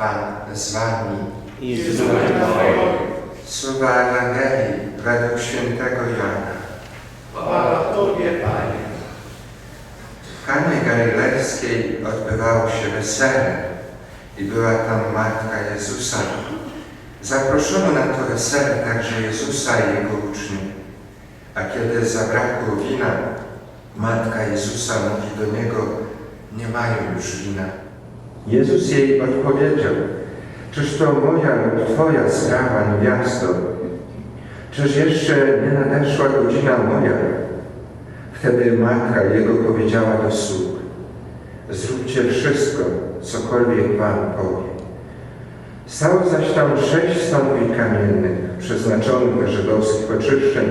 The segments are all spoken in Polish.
Pan z wami. i z duchem Twoim. Słowa Ewangelii według świętego Jana. Chwała Tobie, Panie. W Kanie Galilejskiej odbywało się wesele i była tam Matka Jezusa. Zaproszono na to wesele także Jezusa i Jego uczniów. A kiedy zabrakło wina, Matka Jezusa mówi do Niego, nie mają już wina. Jezus jej odpowiedział, czyż to moja lub Twoja sprawa, niewiasto? Czyż jeszcze nie nadeszła godzina moja? Wtedy matka jego powiedziała do sług, zróbcie wszystko, cokolwiek wam powie. Stało zaś tam sześć stąpi kamiennych, przeznaczonych do żydowskich oczyszczeń,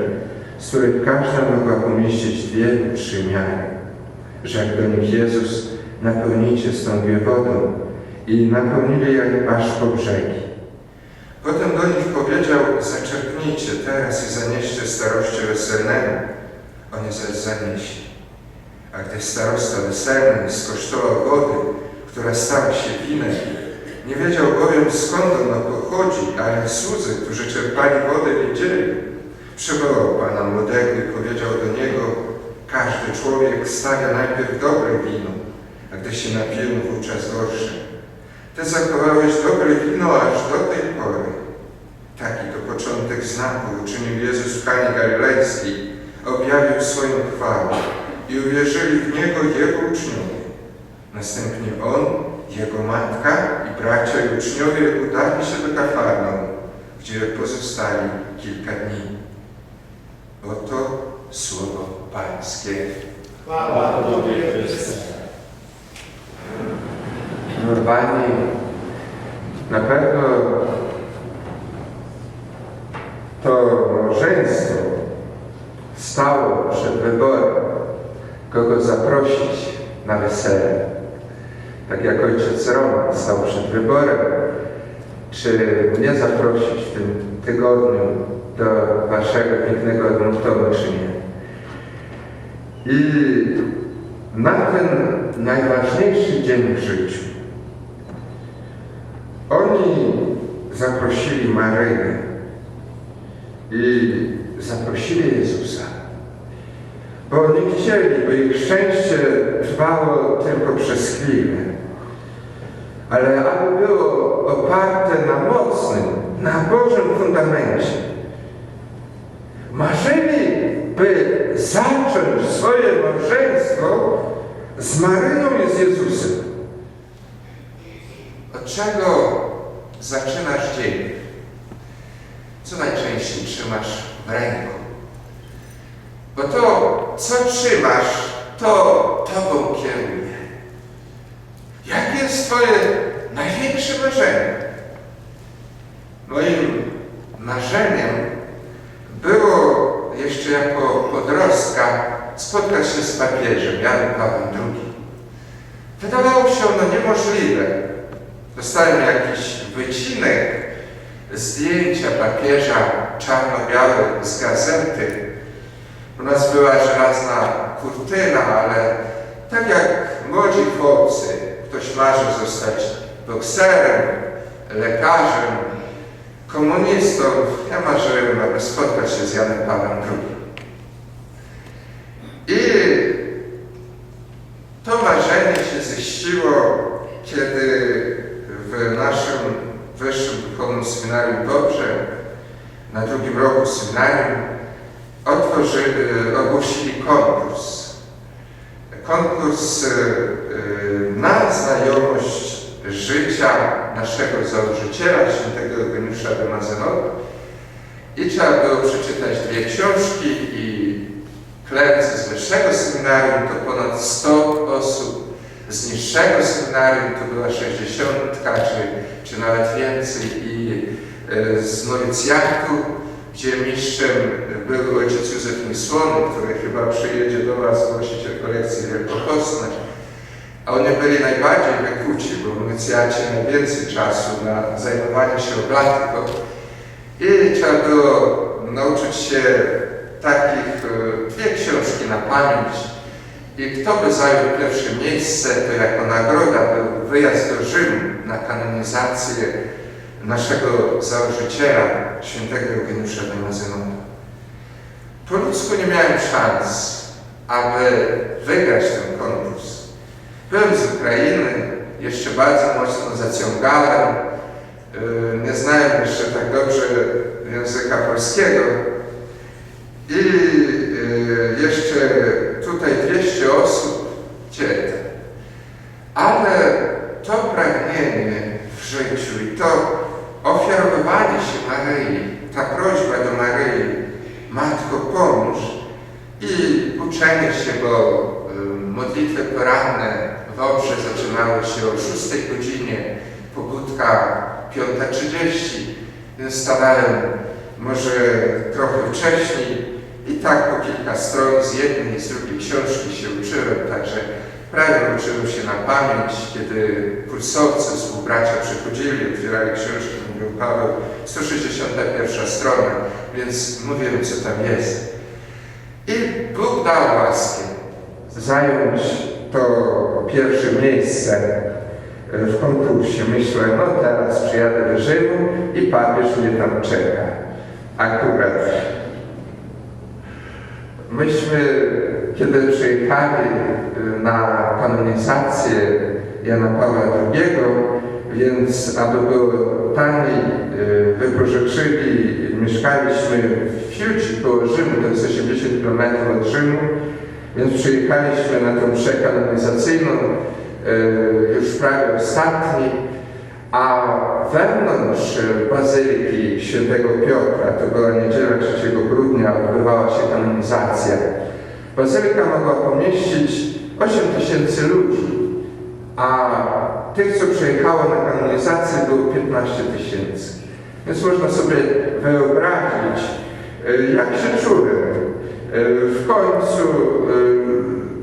z których każda mogła pomieścić dwie lub trzy miary. Rzekł do nich Jezus, napełnijcie stąpię wodą i napełnili je aż po brzegi. Potem do nich powiedział, zaczerpnijcie teraz i zanieście staroście weselnemu. Oni zaś zanieśli. A gdy starosta weselny skosztował wody, która stała się winem, nie wiedział bowiem skąd ona pochodzi, ale słudzy, którzy czerpali wodę, wiedzieli. Przywołał Pana młodego i powiedział do niego, każdy człowiek stawia najpierw dobre wino, a gdy się napije, wówczas gorsze. Ty zachowałeś dobre wino aż do tej pory. Taki to początek znaku uczynił Jezus w Kanie Galilejskiej, objawił swoją chwałę i uwierzyli w Niego Jego uczniowie. Następnie On, Jego matka i bracia i uczniowie udali się do Kafarnaum, gdzie pozostali kilka dni. Oto słowo Pańskie. Chwała Tobie, Chryste. Normalnie na pewno to małżeństwo stało przed wyborem, kogo zaprosić na wesele. Tak jak ojciec Roman stał przed wyborem, czy mnie zaprosić w tym tygodniu do waszego pięknego Edmontonu, czy nie. I na ten najważniejszy dzień w życiu oni Marynę i zaprosili Jezusa, bo nie chcieli, by ich szczęście trwało tylko przez chwilę, ale aby było oparte na mocnym, na Bożym fundamencie. Marzyli, by zacząć swoje małżeństwo z Maryną i z Jezusem. Od czego zaczynasz dzień? Trzymasz w ręku? Bo to, co trzymasz, to tobą kieruje. Jakie jest twoje największe marzenie? Moim marzeniem było jeszcze jako podrostka spotkać się z papieżem Janem Pawłem II. Wydawało się ono niemożliwe. Dostałem jakiś wycinek zdjęcia papieża czarno-białe z gazety. U nas była żelazna kurtyna, ale tak jak młodzi chłopcy, ktoś marzy zostać bokserem, lekarzem, komunistą. Ja marzyłem, aby spotkać się z Janem Pawłem II. I to marzenie się ziściło, kiedy w naszym wyższym duchownym seminarium Dobrze, na drugim roku seminarium, otworzy, ogłosili konkurs. Konkurs y, y, na znajomość życia naszego założyciela, świętego Eugeniusza de Mazenot. I trzeba było przeczytać dwie książki i klercy z wyższego seminarium to ponad 100 osób, z niższego seminarium to była 60 czy, czy nawet więcej i e, z nowicjatu, gdzie mistrzem był ojciec Józef Nisłony, który chyba przyjedzie do Was, właściciel kolekcji wielkopostnej. A oni byli najbardziej wykuci, bo w najwięcej czasu na zajmowanie się oblatyką. I trzeba było nauczyć się takich dwie książki na pamięć I kto by zajął pierwsze miejsce, to jako nagroda był wyjazd do Rzymu na kanonizację naszego założyciela, świętego Eugeniusza Demazynona. Po ludzku nie miałem szans, aby wygrać ten konkurs. Byłem z Ukrainy, jeszcze bardzo mocno zaciągałem, yy, nie znałem jeszcze tak dobrze języka polskiego i yy, jeszcze tutaj 200 osób dzielę. Ale to pragnienie w życiu i to ofiarowywanie się Maryi, ta prośba do Maryi, Matko pomóż i uczenie się, bo y, modlitwy poranne w Obrze zaczynały się o 6 godzinie, pobudka 5.30, więc stawałem może trochę wcześniej i tak po kilka stron z jednej i z drugiej książki się uczyłem, także prawie uczyłem się na pamięć, kiedy kursowcy, współbracia przychodzili, otwierali książki, mówił Paweł, 161 strona, więc mówiłem, co tam jest. I Bóg dał łaskę. Zająć to pierwsze miejsce w konkursie. Myślę, no teraz przyjadę do Rzymu i papież mnie tam czeka. Akurat myśmy, kiedy przyjechali y, na kanonizację Jana Pawła II, więc aby było taniej, wypożyczyli, mieszkaliśmy w Fiuci koło Rzymu, to jest 80 km od Rzymu, więc przyjechaliśmy na tą mszę kanonizacyjną, y, już prawie ostatni, a wewnątrz Bazyliki Świętego Piotra, to była niedziela 3 grudnia, odbywała się kanonizacja. Bazylika mogła pomieścić 8 tysięcy ludzi, a tych, co przyjechało na kanonizację, było 15 tysięcy. Więc można sobie wyobrazić, y, jak się czułem. Y, W końcu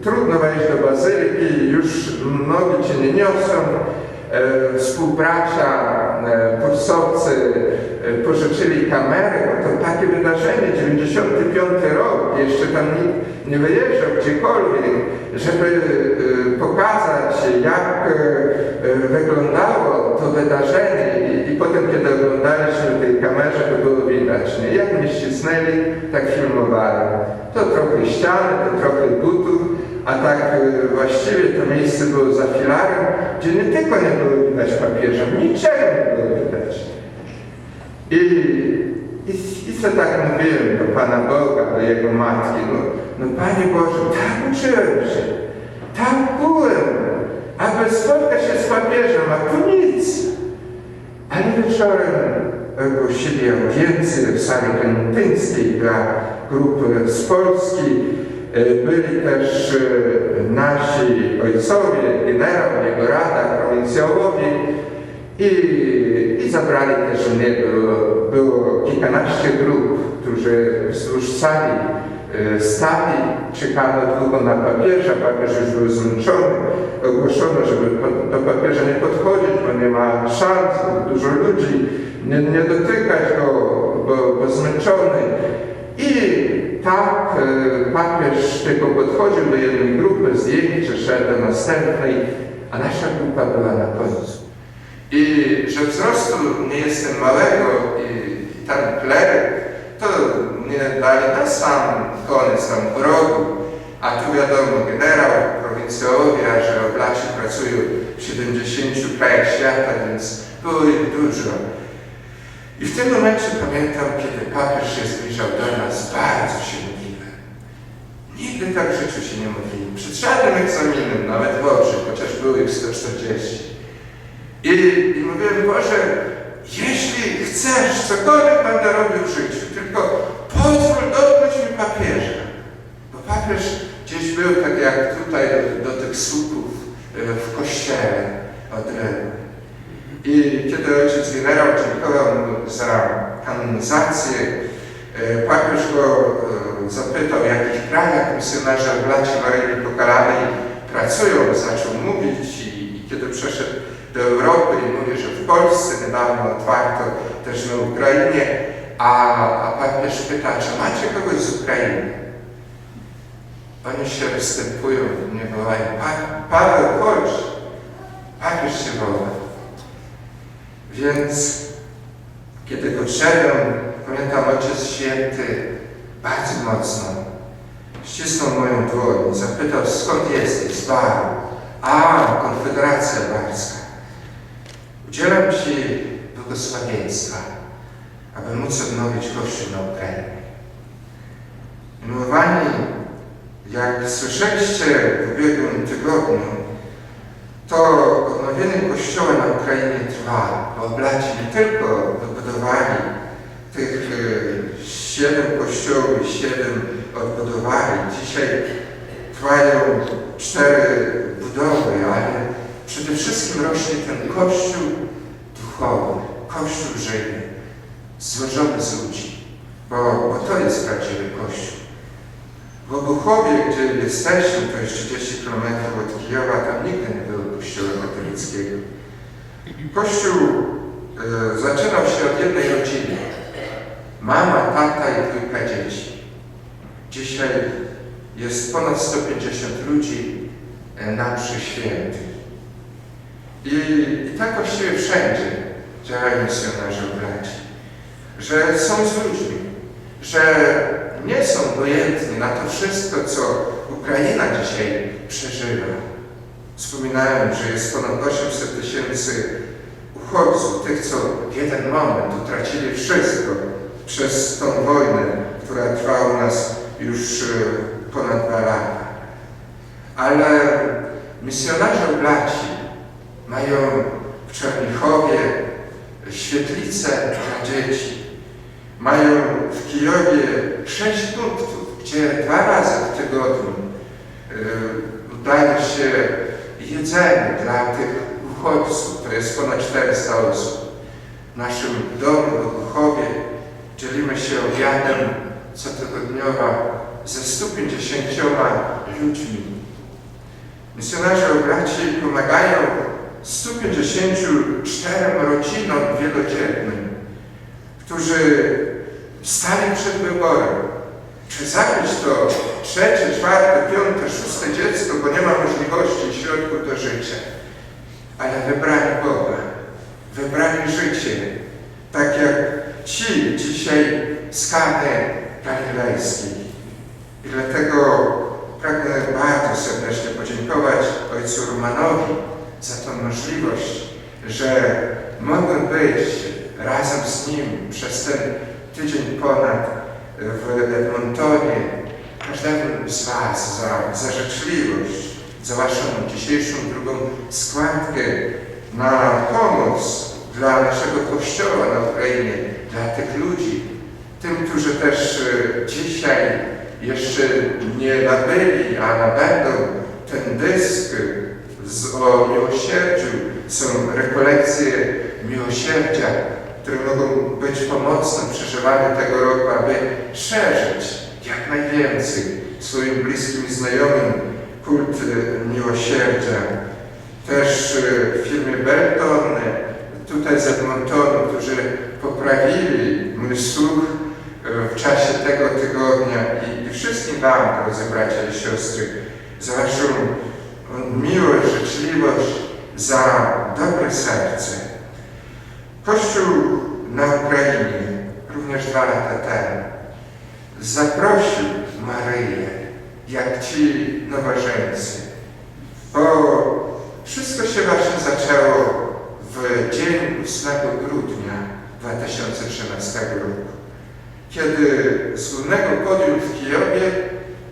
trudno wejść do bazyliki, już nogi cię nie niosą. E, Współbracia, e, kursowcy e, pożyczyli kamery, to takie wydarzenie, 95 rok, jeszcze tam nikt nie wyjeżdżał gdziekolwiek, żeby e, pokazać, jak e, e, wyglądało to wydarzenie i, i potem, kiedy oglądaliśmy tej kamerze, to było widać, nie? jak mnie ścisnęli, tak filmowali. To trochę ściany, to trochę butów, a tak e, właściwie to miejsce było za filarem, gdzie nie tylko nie było widać papieża, niczego nie było widać. I, i, i co tak mówiłem do Pana Boga, do Jego Matki, no, no Panie Boże, tak uczyłem się, tak byłem, aby spotkać się z papieżem, a tu nic. Ale wieczorem ogłosili audiencję w sali penitenckiej dla grupy z Polski. E, Byli też e, nasi ojcowie, generał, jego rada, prowincjałowie i, i zabrali też mnie. Było, było kilkanaście grup, którzy wzdłuż sali e, stali, czekano długo na papieża, papież już był zmęczony. Ogłoszono, żeby do papieża nie podchodzić, bo nie ma szans, dużo ludzi, nie, nie dotykać go, bo, bo zmęczony. I tak e, papież tylko podchodził do jednej grupy, zdjęcie, szedł do następnej, a nasza grupa była na końcu. I że wzrostu nie jestem małego i, i tam kleryk, to nie dali na sam koniec tam rogu, a tu wiadomo generał, prowincjowie, że oblaci pracują w 70 krajach świata, więc było ich dużo. I w tym momencie pamiętam, kiedy papież się zbliżał do nas, bardzo się modliłem. Nigdy tak w życiu się nie modliłem. Przed żadnym egzaminem, nawet w oczy, chociaż było ich 140. I, I mówiłem, Boże, jeśli chcesz, cokolwiek będę robił w życiu, tylko pozwól dotknąć mi papieża. Bo papież gdzieś był tak jak tutaj do, tych słupów e, w kościele od Renu. I kiedy ojciec generał dziękował mu za kanonizację, e, papież go e, zapytał, w jakich krajach misjonarze Blaci Maryi Pokalanej pracują. Zaczął mówić i, i kiedy przeszedł do Europy i mówi, że w Polsce niedawno otwarto też na Ukrainie, a, a papież pyta, czy macie kogoś z Ukrainy? Oni się występują, mnie wołają, pa, Paweł, chodź, papież się woła. Więc kiedy podszedłem, pamiętam Ojciec Święty bardzo mocno ścisnął moją dłoń, zapytał skąd jesteś, z Baru. A, Konfederacja Barska. Udzielam Ci błogosławieństwa, aby móc odnowić Kościół na Ukrainie. Milowani, jak słyszeliście w ubiegłym tygodniu, to odnowienie Kościoła na Ukrainie trwa. Bo oblaci nie tylko wybudowali tych e, siedem kościołów i siedem odbudowali. Dzisiaj trwają cztery budowy, ale przede wszystkim rośnie ten Kościół duchowy, Kościół żywy, złożony z ludzi, bo, bo to jest prawdziwy Kościół. W Obuchowie, gdzie jesteśmy, to jest 30 km od Kijowa, tam nigdy nie było kościoła katolickiego. Kościół e, zaczynał się od jednej rodziny. Mama, tata i trójka dzieci. Dzisiaj jest ponad 150 ludzi e, na mszy świętych. I, I tak właściwie wszędzie działają misjonarze braci. Że są z ludźmi, że nie są obojętni na to wszystko, co Ukraina dzisiaj przeżywa. Wspominałem, że jest ponad 800 tysięcy uchodźców, tych, co w jeden moment utracili wszystko przez tą wojnę, która trwa u nas już e, ponad dwa lata. Ale misjonarze oblaci mają w Czernichowie świetlice dla dzieci. Mają w Kijowie sześć punktów, gdzie dwa razy w tygodniu yy, daje się jedzenie dla tych uchodźców. To jest ponad 400 osób. W naszym domu w Obuchowie dzielimy się obiadem cotygodniowa ze 150 ludźmi. Misjonarze obraci pomagają 154 rodzinom wielodzietnym, którzy stali przed wyborem, czy zabić to trzecie, czwarte, piąte, szóste dziecko, bo nie ma możliwości środków do życia. Ale wybrali Boga, wybrali życie, tak jak ci dzisiaj z Kany Galilejskiej. I dlatego pragnę bardzo serdecznie podziękować ojcu Romanowi za tą możliwość, że mogłem być razem z nim przez ten tydzień ponad w Edmontonie. Każdemu z Was za, za życzliwość, za Waszą dzisiejszą drugą składkę na pomoc dla naszego Kościoła na Ukrainie, dla tych ludzi, tym, którzy też e, dzisiaj jeszcze nie nabyli, a nabędą ten dysk z, o miłosierdziu. Są rekolekcje miłosierdzia, które mogą być pomocne w przeżywaniu tego roku, aby szerzyć jak najwięcej swoim bliskim i znajomym kult e, miłosierdzia. Też e, w firmie Belton, e, tutaj z Edmontonu, którzy poprawili mój słuch e, w czasie tego tygodnia i, i wszystkim Wam, drodzy bracia i siostry, za Waszą miłość, życzliwość, za dobre serce. Kościół na Ukrainie również dwa lata temu zaprosił Maryję, jak ci nowożeńcy. Bo wszystko się właśnie zaczęło w dzień 8 grudnia 2013 roku, kiedy z głównego podium w Kijowie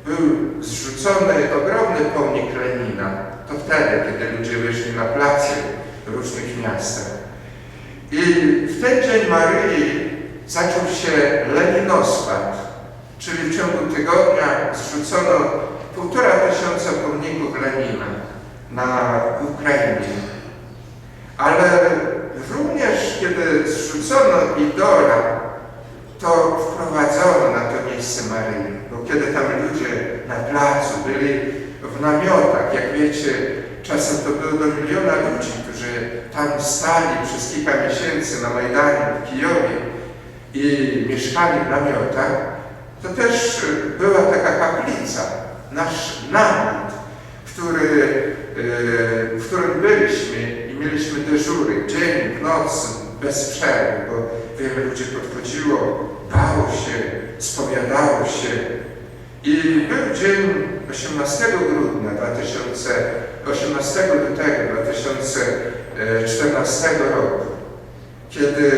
był zrzucony ogromny pomnik Lenina. To wtedy, kiedy ludzie wyszli na placy w różnych miastach. I w ten dzień Maryi zaczął się leninospad, czyli w ciągu tygodnia zrzucono półtora tysiąca pomników Lenina na Ukrainie. Ale również kiedy zrzucono idola, to wprowadzono na to miejsce Maryi, bo kiedy tam ludzie na placu byli w namiotach, jak wiecie, czasem to było do miliona ludzi, którzy tam stali przez kilka miesięcy na Majdanie w Kijowie i mieszkali w namiotach, to też była taka kaplica nasz naród, który, e, w którym byliśmy i mieliśmy dyżury dzień, w nocy, bez przerwy, bo wiele ludzi podchodziło, bało się, spowiadało się. I był dzień 18 grudnia 2000, 18 lutego 2014 roku, kiedy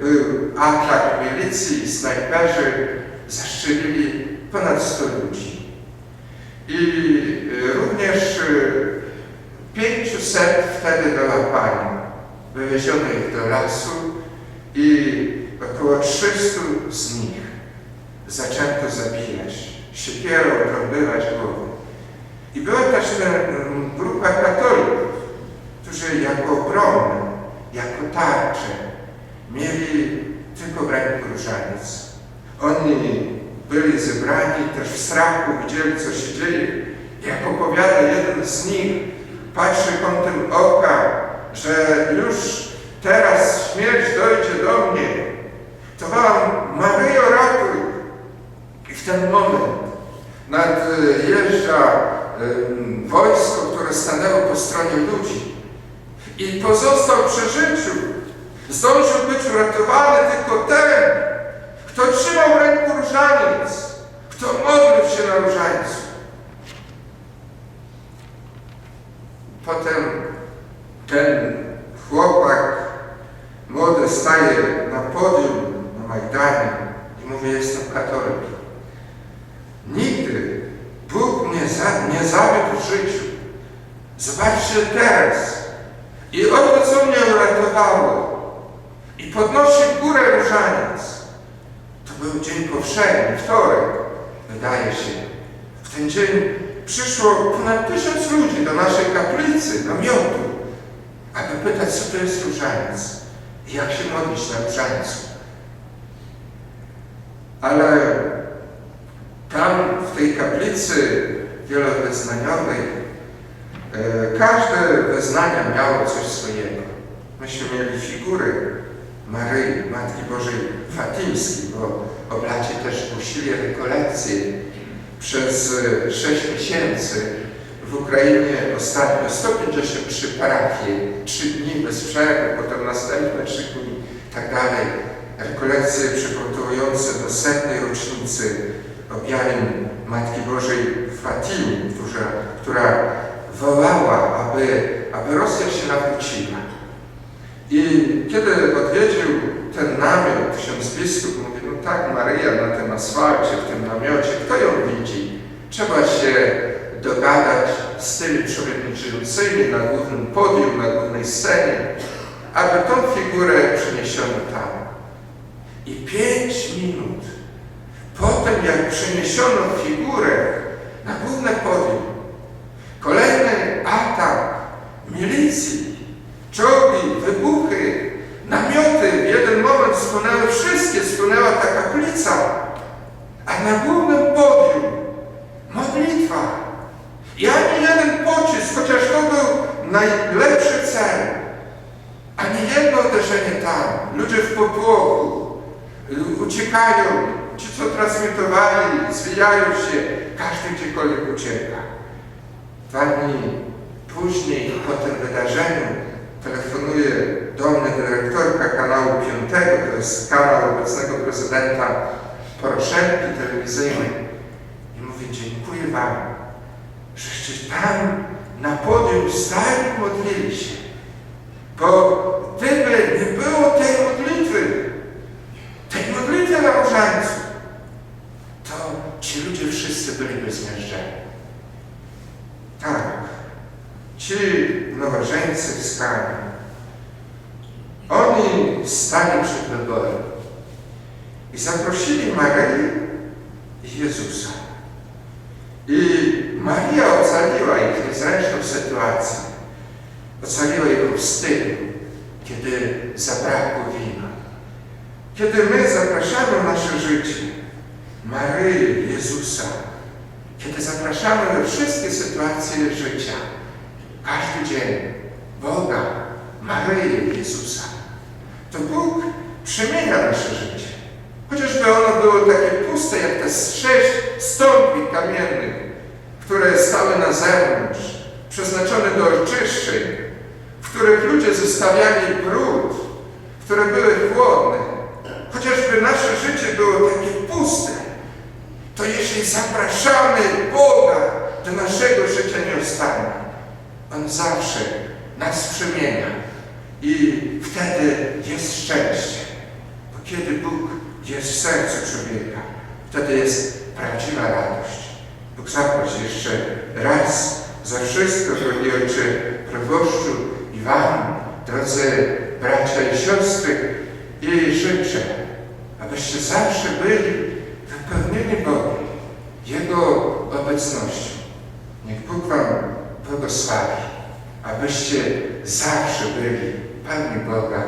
był atak milicji i snajperzy zastrzelili ponad 100 ludzi. I y, również y, 500 wtedy dolapani wywiezionych do lasu i około 300 z nich zaczęto zabijać, siekierą odrąbywać głowy. I była też mm, grupa katolików, którzy jako obronę, jako tarczę mieli tylko w ręku różaniec. Oni byli zebrani też w strachu, widzieli co się dzieje. Jak opowiada jeden z nich, patrzy kątem oka, że już teraz śmierć dojdzie do mnie, to wam Maryjo ratuj. I w ten moment nadjeżdża em, wojsko, które stanęło po stronie ludzi i pozostał przy. Zdążył być uratowany tylko ten, kto trzymał ręku różaniec, kto modlił się na różańcu. Potem ten chłopak młody staje na podium na Majdanie i mówi, jestem katolikiem. Nigdy Bóg mnie, za, nie zawiódł w życiu. Zobaczcie teraz. I oto co mnie uratowało. I podnosi w górę różaniec. To był dzień powszedni, wtorek, wydaje się. W ten dzień przyszło ponad tysiąc ludzi do naszej kaplicy, namiotu, aby pytać, co to jest różaniec i jak się modlić na różańcu. Ale tam, w tej kaplicy wielowyznaniowej, e, każde wyznania miało coś swojego. Myśmy mieli figury Maryi, Matki Bożej Fatimskiej, bo oblacie też głosili rekolekcje przez e, sześć miesięcy w Ukrainie ostatnio 153 parafie, 3 dni bez przerwy, potem następne 3 dni tak dalej. Rekolekcje przygotowujące do setnej rocznicy objawień Matki Bożej w Fatimie, która, która wołała, aby, aby Rosja się nawróciła. I kiedy odwiedził ten namiot, ksiądz biskup mówi, no tak, Maryja na tym asfalcie, w tym namiocie, kto ją widzi? Trzeba się dogadać z tymi przewodniczącymi na głównym podium, na głównej scenie, aby tą figurę przeniesiono tam. I pięć minut potem, jak przeniesiono figurę na główne podium, kolejny atak milicji, czołgi, wybuchy, namioty, w jeden moment spłonęły wszystkie, spłonęła ta kaplica, a na głównym podium modlitwa. I ani jeden pocisk, chociaż to był najlepszy cel, ani jedno uderzenie tam. Ludzie w popłochu uciekają, ci co transmitowali, zwijają się, każdy gdziekolwiek ucieka. Dwa dni później, po tym wydarzeniu, telefonuje do mnie dyrektorka kanału 5, to jest kanał obecnego prezydenta Poroszenki telewizyjnej i mówi, dziękuję Wam, żeście tam na podiju starim modlili się po Maryi, Jezusa, kiedy zapraszamy we wszystkie sytuacje życia, każdy dzień Boga, Maryi, Jezusa, to Bóg przemienia nasze życie. Chociażby ono było takie puste, jak te sześć stąpi kamiennych, które stały na zewnątrz, przeznaczone do oczyszczeń, w których ludzie zostawiali brud, które były chłodne, chociażby nasze życie było takie puste, to jeśli zapraszamy Boga do naszego życia nieustannie, On zawsze nas przemienia i wtedy jest szczęście. Bo kiedy Bóg jest w sercu człowieka, wtedy jest prawdziwa radość. Bóg zapłać jeszcze raz za wszystko, drogi Ojcze proboszczu i Wam, drodzy bracia i siostry, i życzę, abyście zawsze byli wypełnieni Bogiem, Jego obecnością. Niech Bóg Wam błogosławi, abyście zawsze byli pełni Boga